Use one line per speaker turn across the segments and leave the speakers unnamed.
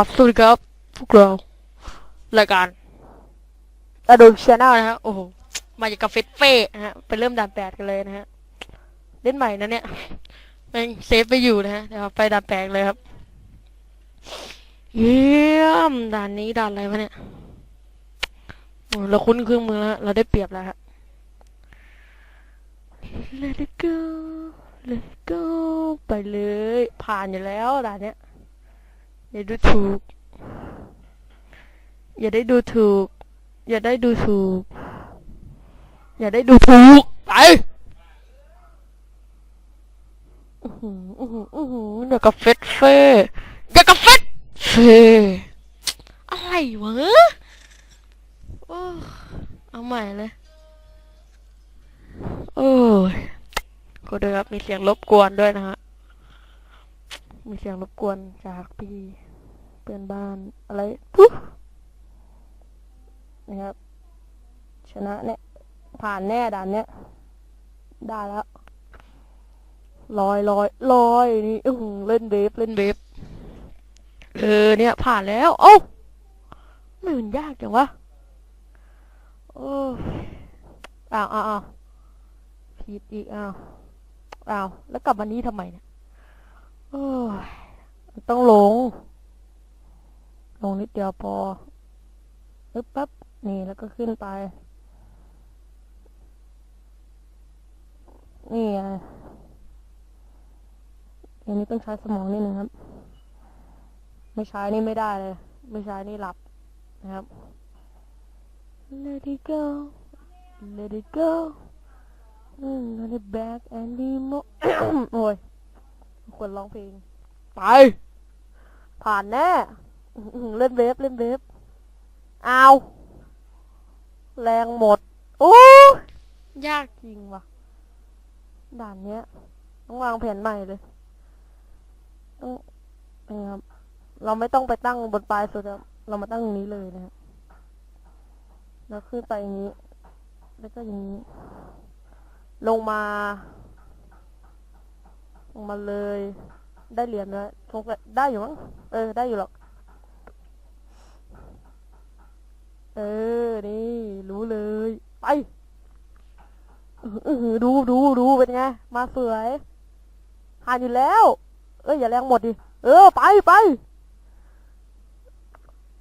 ครับสวัสดีครับพวกเรารายการอดมชาแนลนะฮะโอ้โหมาจากกาเฟเฟ่นะฮะไปเริ่มด่านแปดกันเลยนะฮะเล่นใหม่นะเนี่ยแม่งเซฟไปอยู่นะฮะเดี๋ยวไปด่านแปดเลยครับเยี่ยมด่านนี้ด่านอะไรวะเนี่ยเราคุ้นเครื่องมือแล้วเราได้เปรียบแล้วฮะ Let it go Let it go ไปเลย ผ่านอยู่แล้วด่านเนี้ย อย่าดูถูก อย่าได้ดูถูก อย่าได้ดูถูก อย่าได้ดูถูกไปอือหืออือหืออือหือเดี๋ยวกับเฟสเฟ่กับเฟสเฟ่อะไรวะโอ้เอาใหม่เลย โอ้ยก็ด้วยครับมีเสียงรบกวนด้วยนะฮะ มีเสียงรบกวนจากพี่เพื่อนบ้านอะไรปุ๊บนะครับ ชนะเนี่ย ผ่านแน่ด่านเนี้ย ได้แล้วลอยลอยลอยนี่อื้อเล่นเวฟเล่นเวฟเออเนี่ย ผ่านแล้วเอ้ไม่มันยากจังวะโอ้อ้าวอ้าวอ้าวผิดอีกอ้าวอ้าวแล้วกลับมานี้ทำไมเนี่ย ต้องลง ลงนิดเดียวพอปึ๊บปั๊บนี่แล้วก็ขึ้นไป นี่อันนี้ต้องใช้สมองนิดนึงครับ ไม่ใช้นี่ไม่ได้เลย ไม่ใช้นี่หลับนะครับ Let it go Let it go Let it back and be more โอ้ย ควรร้องเพลง ไป ผ่านแน่เล่นเวฟเล่นเวฟเอาแรงหมดโอ้ยากจริงว่ะ ด่านเนี้ย ต้องวางแผนใหม่เลยต้องนะครับเราไม่ต้องไปตั้งบนปลายสุดอะเรามาตั้งตรงนี้เลยนะฮะแล้วขึ้นไปอย่างนี้ แล้วก็อย่างนี้ ลงมา มาเลย ได้เหรียญแล้วคงได้อยู่มั้งเออ ได้อยู่หรอก เออ นี่ รู้เลย ไปดูดูดูเป็นไง มาสวยผ่านอยู่แล้ว เอ้ยอย่าแรงหมดดิ เออ ไปไป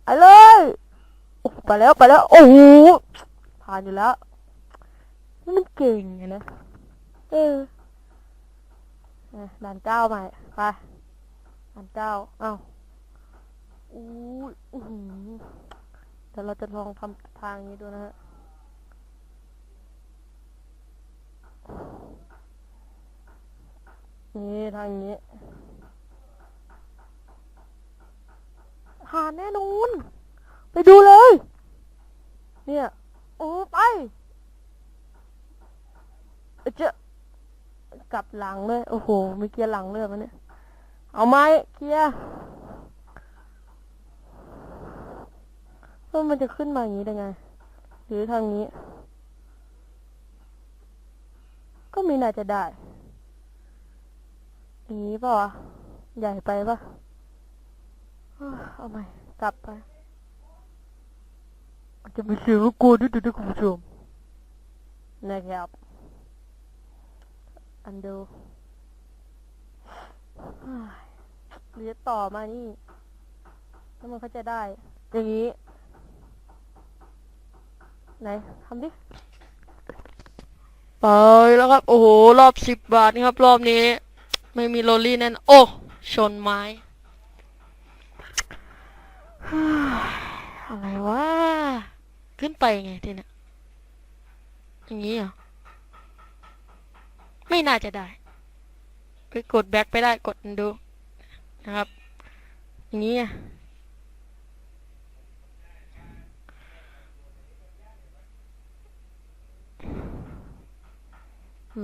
ไปเลยไปแล้วไปแล้ว โอ้โหผ่านอยู่แล้ว มันเก่งไงนะ เออ ด่านเก้าใหม่ไปด่านเก้าเอ้าอู้อื้หือเดี๋ยวเราจะลองทำทางนี้ดูนะฮะนี่ทางนี้ผ่านแน่นอนไปดูเลย เนี่ย โอ้ไปเจะ กลับหลังเลยโอ้โหมีเกียร์หลังเลยมันเนี่ย เอาไหมเกียร์แล้วมันจะขึ้นมาอย่างนี้ได้ไง หรือทางนี้ ก็ม่น่าจะได้อย่างนี้ป่ะใหญ่ไปป่ะเอาใหม่กลับไปจะมีเสียงรบกวนด้วยนะคุณผู้ชมนะครับ อันดูเฮ้ยหรือจะต่อมานี่แล้วมันเขาจะได้ อย่างนี้ ไหนทำดิ ไปแล้วครับ โอ้โห รอบสิบบาทนี่ครับ รอบนี้ ไม่มีโรลลี่แน่นโอ้ ชนไม้ อะไรวะ ขึ้นไปไงทีเนี้ยอย่างนี้เหรอ ไม่น่าจะได้ ไปกดแบ็คไปได้กดดูนะครับ อย่างนี้อะ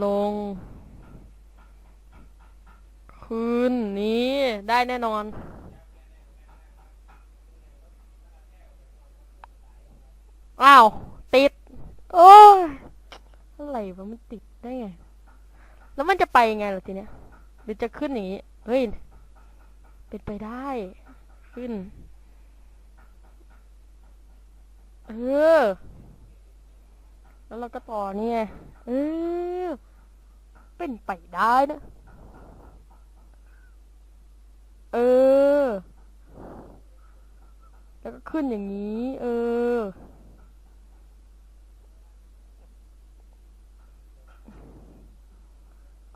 ลงขึ้นนี้ได้แน่นอน อ้าว ติด โอ้ยอะไรวะมันติดได้ไง แล้วมันจะไปยังไงล่ะทีเนี้ยหรือจะขึ้นอย่างนี้ เฮ้ย เป็นไปได้ ขึ้น เออ แล้วเราก็ต่อนี่ไงเออ เป็นไปได้นะ เออ แล้วก็ขึ้นอย่างนี้ เออ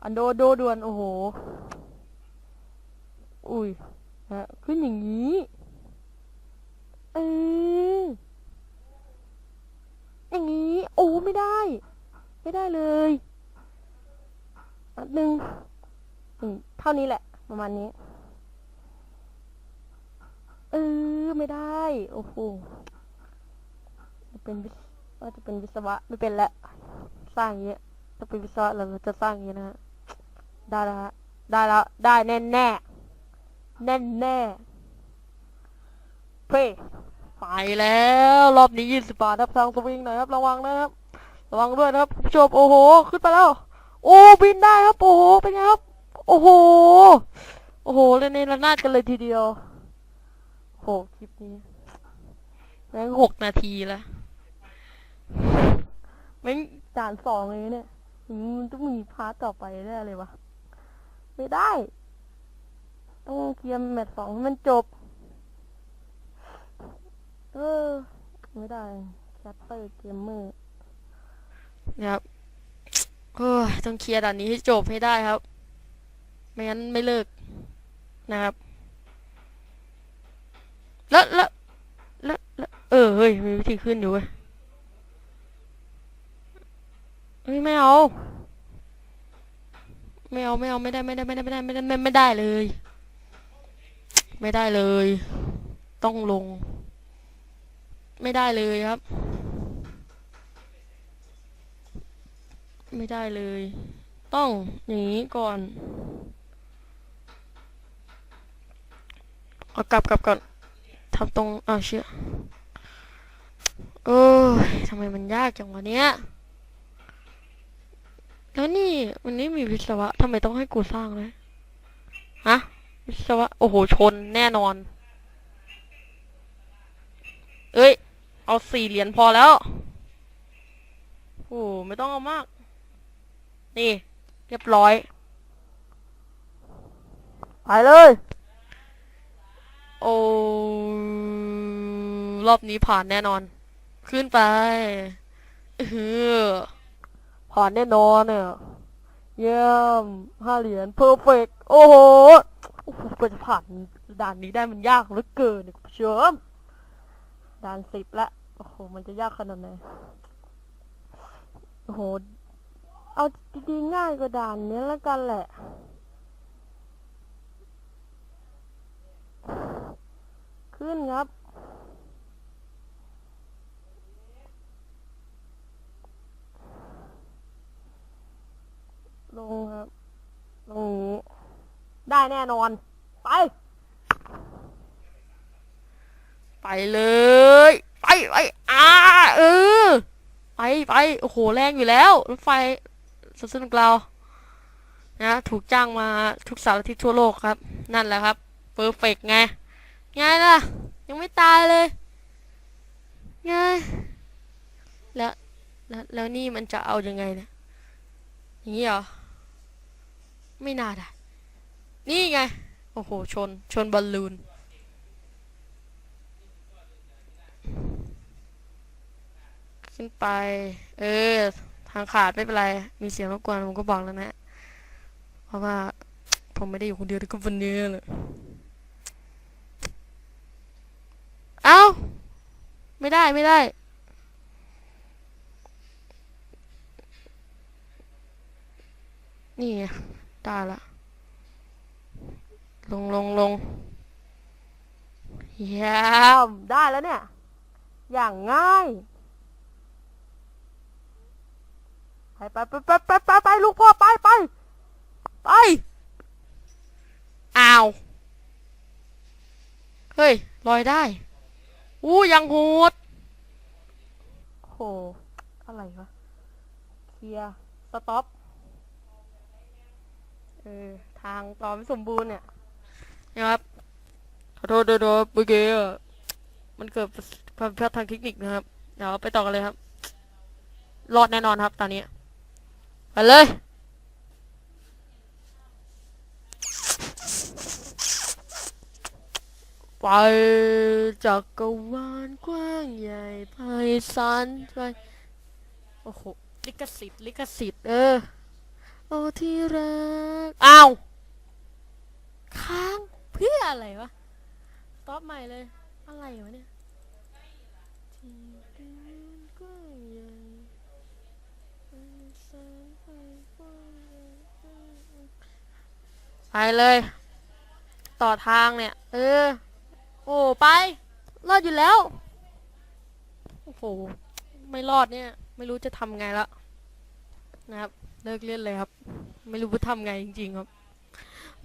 อันโดโดด่วน โอ้โห อุ้ยฮะขึ้นอย่างนี้ เอออย่างนี้ โอ้ไม่ได้ ไม่ได้เลยอันหนึ่งอืมเท่านี้แหละ ประมาณนี้ เออ ไม่ได้ โอ้โหจะเป็นวิศว่าจะเป็นวิศวะไม่เป็นละ สร้างอย่างเงี้ยถ้าเป็นวิศวะเราจะสร้างอย่างเงี้ยนะฮะ ได้แล้วได้แล้ว ได้แน่แน่แน่แน่เพ่ไปแล้วรอบนี้ยี่สิบบาทครับทางสวิงหน่อยครับระวังนะครับ ระวังด้วยนะครับคุณผู้ชมโอ้โห ขึ้นไปแล้ว โอ้บินได้ครับ โอ้โหเป็นไงครับ โอ้โห โอ้โหเล่นในระนาดกันเลยทีเดียวโหคลิปนี้แม่งหกนาทีล้วแม่งด่านสองเลยเนี่ยมมันต้องมีพาร์ทต่อไปแน่เลยวะ ไม่ได้ ต้องเคลียร์แมตช์สองให้มันจบ เออ ไม่ได้แคปเตอร์เกมเมอร์นะครับโอ้ยต้องเคลียร์ด่านนี้ให้จบให้ได้ครับ ไม่งั้นไม่เลิกนะครับ แล้วแล้วแล้วแล้วเออ เฮ้ย มีวิธีขึ้นอยู่เว้ยเฮ้ย ไม่เอา ไม่เอาไม่เอาไม่ได้ไม่ได้ไม่ได้ไม่ได้ไม่ได้ไม่ไม่ได้เลย ไม่ได้เลย ต้องลง ไม่ได้เลยครับ ไม่ได้เลย ต้องอย่างนี้ก่อนเอากลับกลับก่อนทำตรงอ้าวเชื่อเออทำไมมันยากจังวะเนี้ย แล้วนี่วันนี้มีวิศวะทำไมต้องให้กูสร้างเลยฮะวิศวะ โอ้โห ชนแน่นอน เอ้ย เอาสี่เหรียญพอแล้ว โอ้โหไม่ต้องเอามาก นี่ เรียบร้อย ไปเลย โอ้รอบนี้ผ่านแน่นอน ขึ้นไปเออ ผ่านแน่นอนเนี่ยเยี่ยมห้าเหรียญเพอร์เฟกโอ้โหโอ้โหกว่าจะผ่านด่านนี้ได้มันยากเหลือเกินเนี่ยคุณผู้ชมด่านสิบละโอ้โหมันจะยากขนาดไหนโอ้โหเอาดีๆง่ายกว่าด่านนี้แล้วกันแหละขึ้นครับ ลงครับ ลงอย่างนี้ ได้แน่นอน ไป ไปเลย ไปไปอ่าเออ ไปไปโอ้โหแรงอยู่แล้วรถไฟสนุกเรานะถูกจ้างมาทุกสารทิศทั่วโลกครับ นั่นแหละครับเพอร์เฟกไงไงล่ะ ยังไม่ตายเลยไงแล้วแล้วแล้วนี่มันจะเอายังไงเนี่ยอย่างนี้เหรอ ไม่น่าได้ นี่ไง โอ้โห ชน ชนบอลลูน ขึ้นไป เออ ทางขาดไม่เป็นไร มีเสียงรบกวนผมก็บอกแล้วนะ เพราะว่าผมไม่ได้อยู่คนเดียวที่ก็วันนี้เลยเอ้า ไม่ได้ไม่ได้นี่ได้ละ ลงลงลงเยี่ยมได้แล้วเนี่ย อย่างง่าย ไปไปไปไปไปไปไปลูกพ่อไปไปไปอ้าว เฮ้ย ลอยได้ อู้ยังโหดโหอะไรวะ เคลียร์ สต็อป เออ ทางต่อไม่สมบูรณ์เนี่ย นะครับขอโทษด้วยนะเมื่อกี้มันเกิดความผิดพลาดทางเทคนิคนะครับเดี๋ยวไปต่อกันเลยครับ รอดแน่นอนครับ ตอนนี้ไปเลยไปจักรวาลกว้างใหญ่ไพศาลไปโอ้โหลิขสิทธิ์ลิขสิทธิ์เออ โอ้ที่รัก อ้าว ค้าง พื่ออะไรวะตอบใหม่เลย อะไรวะเนี่ยที่กว้างใหญ่ไพศาลไพกว้างใหญ่ไปเลย ต่อทางเนี่ย เออ โอ้ ไป รอดอยู่แล้ว โอ้โห ไม่รอดเนี่ย ไม่รู้จะทำไงละนะครับ เลิกเล่นเลยครับ ไม่รู้จะทำไงจริง ๆ ครับ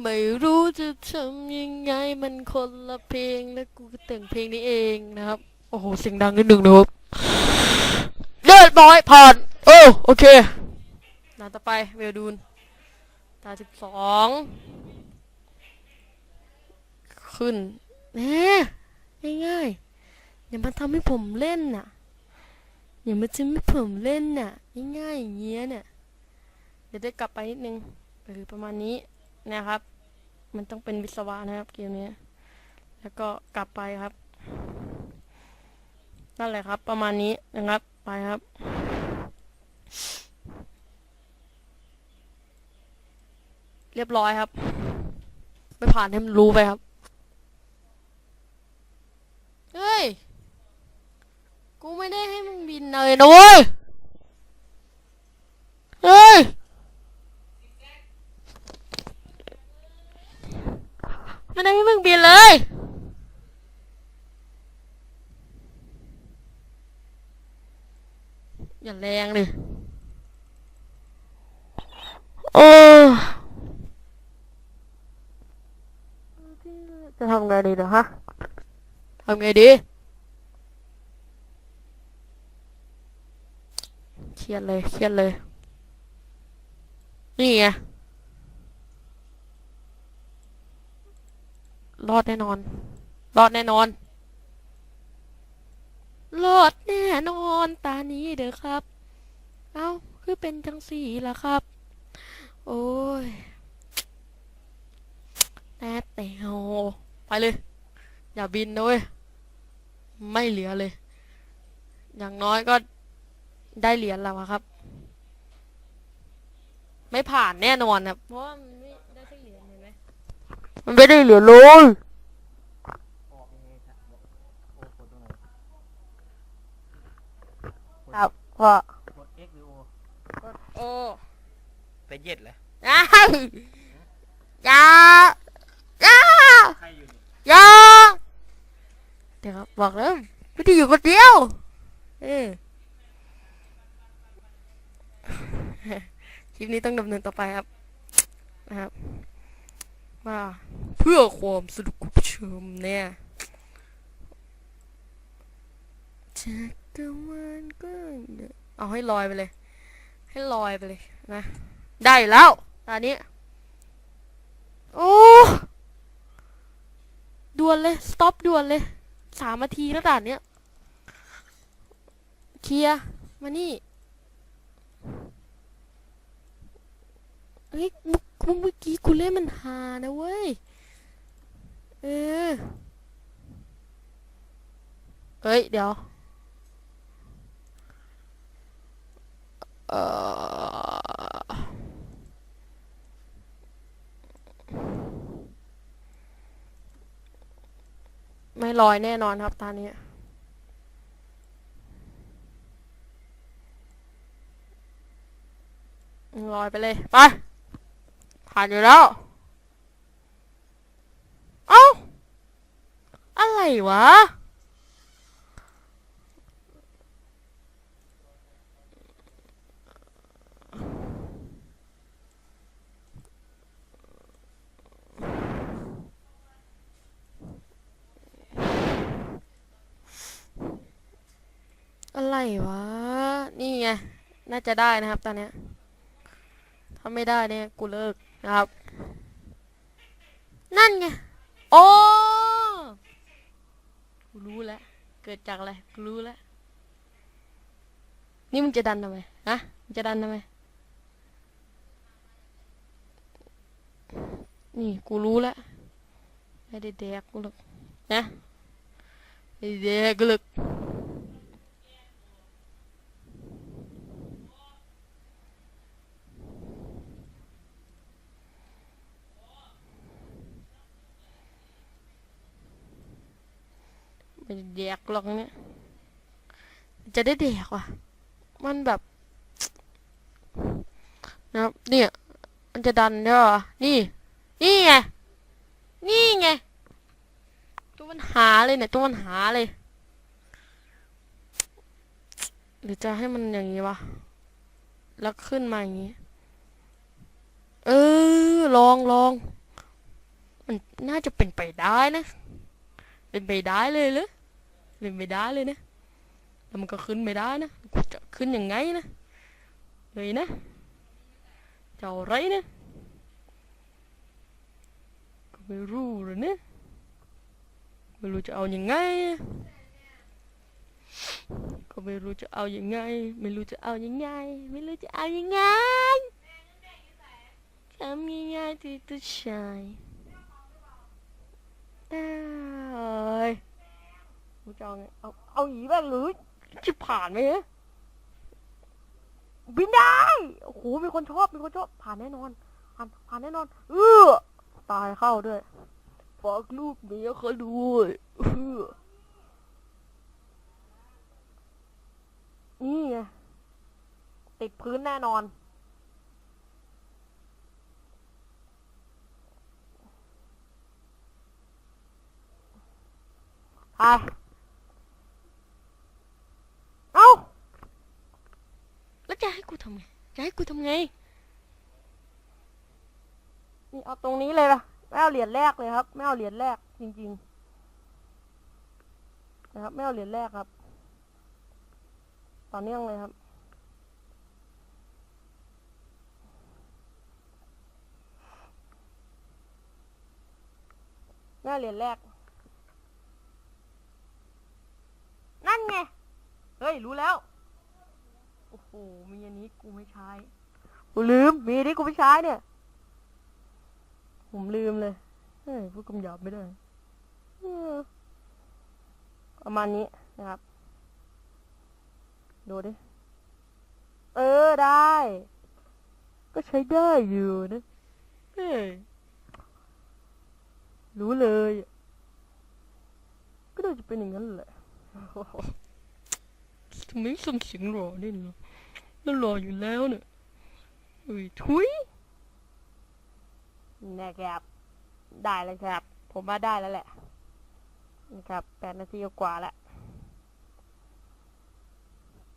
ไม่รู้จะทำยังไงมันคนละเพลงแล้วกูก็แต่งเพลงนี้เองนะครับ โอ้โหเสียงดังนิดนึงนะครับเรียบร้อยผ่านโอ้โอเคด่าต่อไปเวลดูนด่าสิบสองขึ้นแหมง่ายๆอย่ามาทำให้ผมเล่นน่ะอย่ามาทำให้ผมเล่นน่ะง่ายๆอย่างเงี้ยเนี่ยเดี๋ยวได้กลับไปนิดนึงหรือประมาณนี้ นะครับ มันต้องเป็นวิศวะนะครับเกมนี้ แล้วก็กลับไปครับ นั่นแหละครับ ประมาณนี้นะครับ ไปครับเรียบร้อยครับ ไปผ่านให้มันรู้ไปครับ เฮ้ย กูไม่ได้ให้มึงบินเลยนะเว้ย เฮ้ย ไม่ได้ให้มึงบินเลย อย่าแรงดิโอ้จะทำไงดีเดี๋ยวฮะทำไงดีเครียดเลยเครียดเลย นี่ไง รอดแน่นอน รอดแน่นอน รอดแน่นอนตานี้เด้อครับ เอ้า คือเป็นจังสีล่ะครับ โอ้ยแน่แต่โไปเลย อย่าบินนะเว้ยไม่เหลือเลย อย่างน้อยก็ได้เหรียญแล้วครับ ไม่ผ่านแน่นอนครับเพราะ มันไม่ได้เหรียญเลย
ออกยังไงครับบอกโอ้กดตรงไหน
ครับก็
กด X หรือ O
โอ้
ไปเย็ดเหรอ
อ้าวอย่าอย่า
ใครอยู่นี่
อย่าเดี๋ยวครับบอกแล้วไม่ได้อยู่คนเดียว เออคลิปนี้ต้องดำเนินต่อไปครับนะครับ ว่าเพื่อความสนุกคุณผู้ชมเนี่ยจักรวาลก็เอาให้ลอยไปเลย ให้ลอยไปเลยนะ ได้แล้วตอนนี้ โอ้ด่วนเลยสต็อปด่วนเลยสามนาทีแล้วด่านเนี้ยเคลียมานี่เฮ้ยมุกมุก เมื่อกี้กูเล่นมันฮานะเว้ย เออเฮ้ย เดี๋ยว เออไม่ลอยแน่นอนครับตอนนี้ลอยไปเลย ไป ผ่านอยู่แล้ว เอ้า อะไรวะ อะไรวะ นี่ไง น่าจะได้นะครับตอนเนี้ยถ้าไม่ได้เนี่ย กูเลิกะครับ นั่นไงโอ้รู้แล้ว เกิดจากอะไรรู้แล้ว นี่มึงจะดันทำไมฮะมึงจะดันทำไมนี่กูรู้แล้วไม่ได้แดกกูหรอกนะไม่ได้แดกกูหรอก กหรอกเนี่ย จะได้แดกว่ะ มันแบบ นะครับ เนี่ย มันจะดันได้ป่ะนี่ นี่ไง นี่ไง ตัวปัญหาเลยเนี่ย ตัวปัญหาเลย หรือจะให้มันอย่างนี้วะ แล้วขึ้นมาอย่างนี้ เออ ลองลองมันน่าจะเป็นไปได้นะ เป็นไปได้เลยหรือ เป็นไปได้เลยนะแล้วมันก็ขึ้นไม่ได้นะกูจะขึ้นยังไงนะเลยนะเจะเอาไรนะก็ไม่รู้เลยนี่ยไม่รู้จะเอายังไง ก็ไม่รู้จะเอายังไง ไม่รู้จะเอายังไง ไม่รู้จะเอายังไงทำยังไงที่ตัวชายได้ กูจะเอาไงเอาเอาหยีบ้างหรือจะผ่านไหมฮะบินได้ โอ้โห มีคนชอบ มีคนชอบ ผ่านแน่นอน ผ่าน ผ่านแน่นอน เออตายเข้าด้วยฝากลูกเมียเขาด้วยเออนี่ไง ติดพื้นแน่นอน ไป เอ้า แล้วจะให้กู ทำไงจะให้กูทำไง นี่เอาตรงนี้เลยล่ะ ไม่เอาเหรียญแรกเลยครับ ไม่เอาเหรียญแรกจริงๆ นะครับ ไม่เอาเหรียญแรกครับ ต่อเนื่องเลยครับ ไม่เอาเหรียญแรก นั่นไง เฮ้ย รู้แล้ว อ้โหมีอันนี้กูไม่ใช้กูลืม มีอันนี้กูไม่ใช้เนี่ย ผมลืมเลย เฮ้ยพูดคำหยาบไม่ได้เออประมาณนี้นะครับ ดูดิ เออได้ ก็ใช้ได้อยู่นะเฮ้ยรู้เลย ก็น่าจะเป็นอย่างนั้นแหละทำไมส่งเสียงหล่อนี่เนา แล้วหล่ออยู่แล้วเนี่ยเฮ้ยทุยนะครับ ได้เลยครับ ผมว่าได้แล้วแหละนะครับแปดนาทีกว่าแล้ว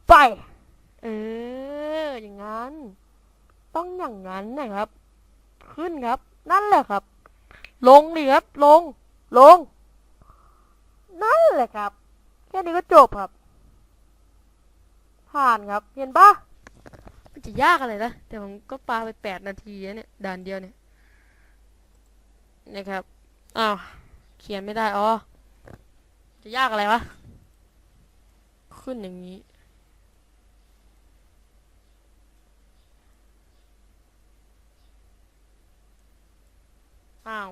ไป เออ อย่างนั้น ต้องอย่างนั้นนะครับ ขึ้นครับ นั่นแหละครับ ลงดิครับ ลง ลง นั่นแหละครับ แค่นี้ก็จบครับ ผ่านครับ เห็นปะ จะยากอะไรนะแต่ผมก็ปาไปแปดนาทีเนี่ยด่านเดียวเนี่ยนะครับอ้าวเขียนไม่ได้อ๋อจะยากอะไรวะขึ้นอย่างนี้อ้าว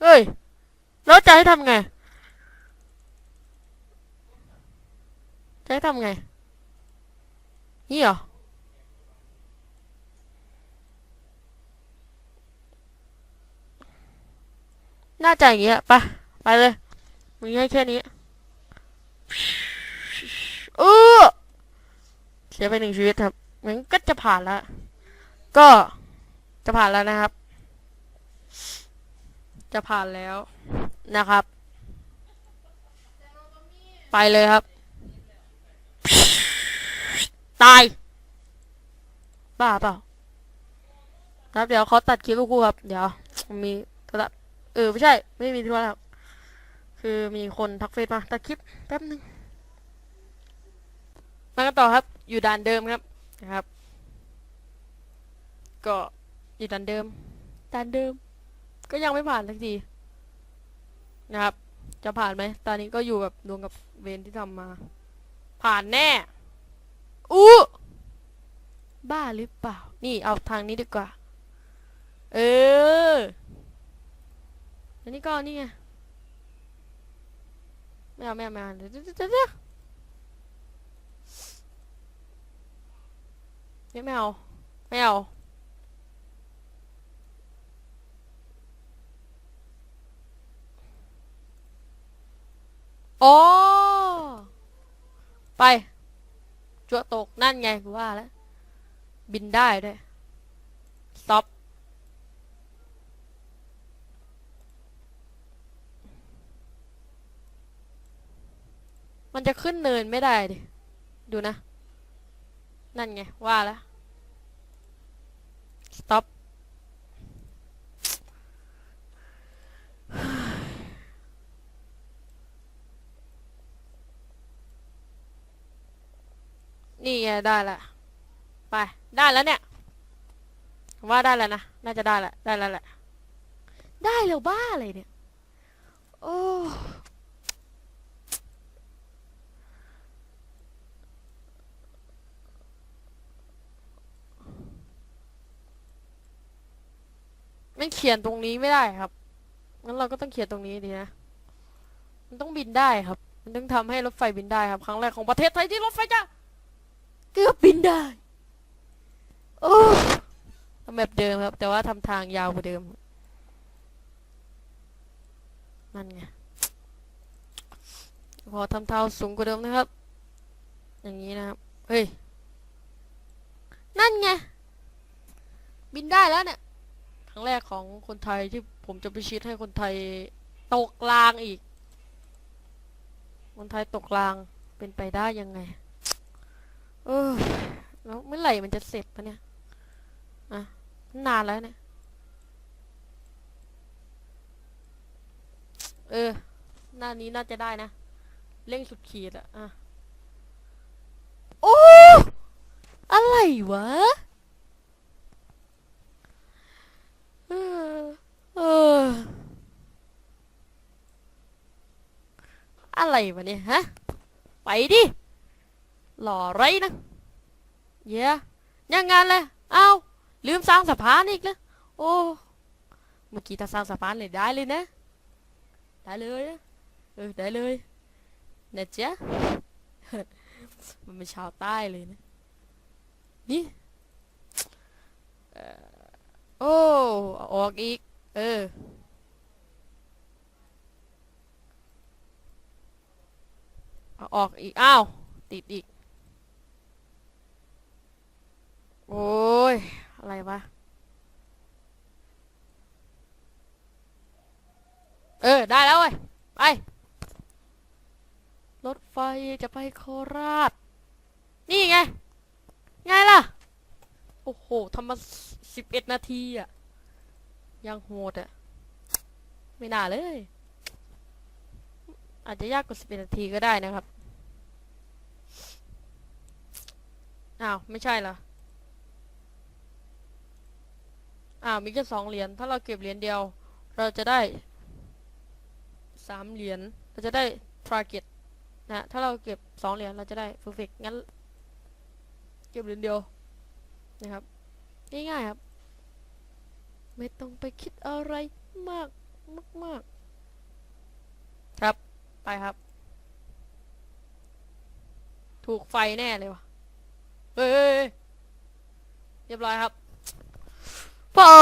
เฮ้ย แล้วจะให้ทำไงจะให้ทำไง นี่เหรอ น่าจะอย่างเงี้ยไปไปเลยมึงให้แค่นี้เออเสียไปหนึ่งชีวิตครับมันก็จะผ่านแล้ว ก็จะผ่านแล้วนะครับ จะผ่านแล้วนะครับ ไปเลยครับ ตาย บ้าเปล่าครับเดี๋ยวเขาตัดคลิปกูครับ เดี๋ยว มีโทรศัพท์เออ ไม่ใช่ ไม่มีโทรศัพท์คือมีคนทักเฟซมาตัดคลิปแป๊บนึงมากันต่อครับ อยู่ด่านเดิมครับนะครับ ก็อยู่ด่านเดิมด่านเดิม ก็ยังไม่ผ่านสักทีนะครับ จะผ่านไหมตอนนี้ก็อยู่แบบดวงกับเวรที่ทำมา ผ่านแน่ อู้บ้าหรือเปล่า นี่เอาทางนี้ดีกว่า เออ อันนี้ก็นี่ไง ไม่เอาไม่เอาไม่เอาเดี๋ยวเดี๋ยวเดี๋ยวเดี๋ยวไม่ไม่เอา ไม่เอา อ๋อ ไป จั่วตกนั่นไงกูว่าแล้ว บินได้ด้วย stop มันจะขึ้นเนินไม่ได้ดิ ดูนะ นั่นไง ว่าแล้ว stop นี่ไงได้ละ ไป ได้แล้วเนี่ย ว่าได้แล้วนะ น่าจะได้ละ ได้แล้วแหละ ได้แล้วบ้าอะไรเนี่ย โอ้มันเขียนตรงนี้ไม่ได้ครับ งั้นเราก็ต้องเขียนตรงนี้ดีนะ มันต้องบินได้ครับ มันต้องทำให้รถไฟบินได้ครับ ครั้งแรกของประเทศไทยที่รถไฟจะเกือบบินได้ โอ้ทำแบบเดิมครับ แต่ว่าทำทางยาวกว่าเดิม นั่นไง พอทำเท้าสูงกว่าเดิมนะครับ อย่างนี้นะครับ เฮ้ย นั่นไง บินได้แล้วเนี่ยครั้งแรกของคนไทยที่ผมจะไปชิดให้คนไทยตกรางอีก คนไทยตกรางเป็นไปได้ยังไง เออ แล้วเมื่อ ไหร่มันจะเสร็จปะเนี่ยอะนานแล้วเนี่ย เออ หน้านี้น่าจะได้นะ เร่งสุดขีดอะอะ โอ้ อะไรวะ เออ เออ อะไรวะเนี่ยฮะ ไปดิหล่อไรนะ เย้ยังงานเลย เอาลืมสร้างสะพานอีกแล้วโอ้ เมื่อกี้ถ้าสร้างสะพานเลยได้เลยนะ ได้เลยนะเออได้เลยนะจ๊ะมันเป็นชาวใต้เลยนะ นี่เออโอ้ออกอีก เออ ออกอีก อ้าว ติดอีก โอ้ย อะไรวะ เออ ได้แล้วเว้ย ไป รถไฟจะไปโคราช นี่ไง ไงล่ะ โอ้โหทำมาสิบเอ็ดนาทีอะ ยังโหดอะ ไม่น่าเลย อาจจะยากกว่าสิบเอ็ดนาทีก็ได้นะครับ อ้าว ไม่ใช่เหรอ อ้ามีแค่สองเหรียญถ้าเราเก็บเหรียญเดียว เราจะได้สามเหรียญเราจะได้ target นะถ้าเราเก็บสองเหรียญเราจะได้ perfect งั้น เก็บเหรียญเดียวนะครับง่ายๆครับ ไม่ต้องไปคิดอะไรมากมากมากครับไปครับ ถูกไฟแน่เลยวะเฮ้ยเรียบร้อยครับ ผ่า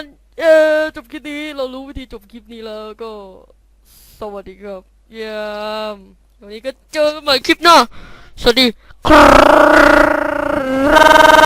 นเย้จบคลิปนี้เรารู้วิธีจบคลิปนี้แล้วก็ สวัสดีครับ เยี่ยมวันนี้ก็เจอกันใหม่คลิปหน้า สวัสดีครับ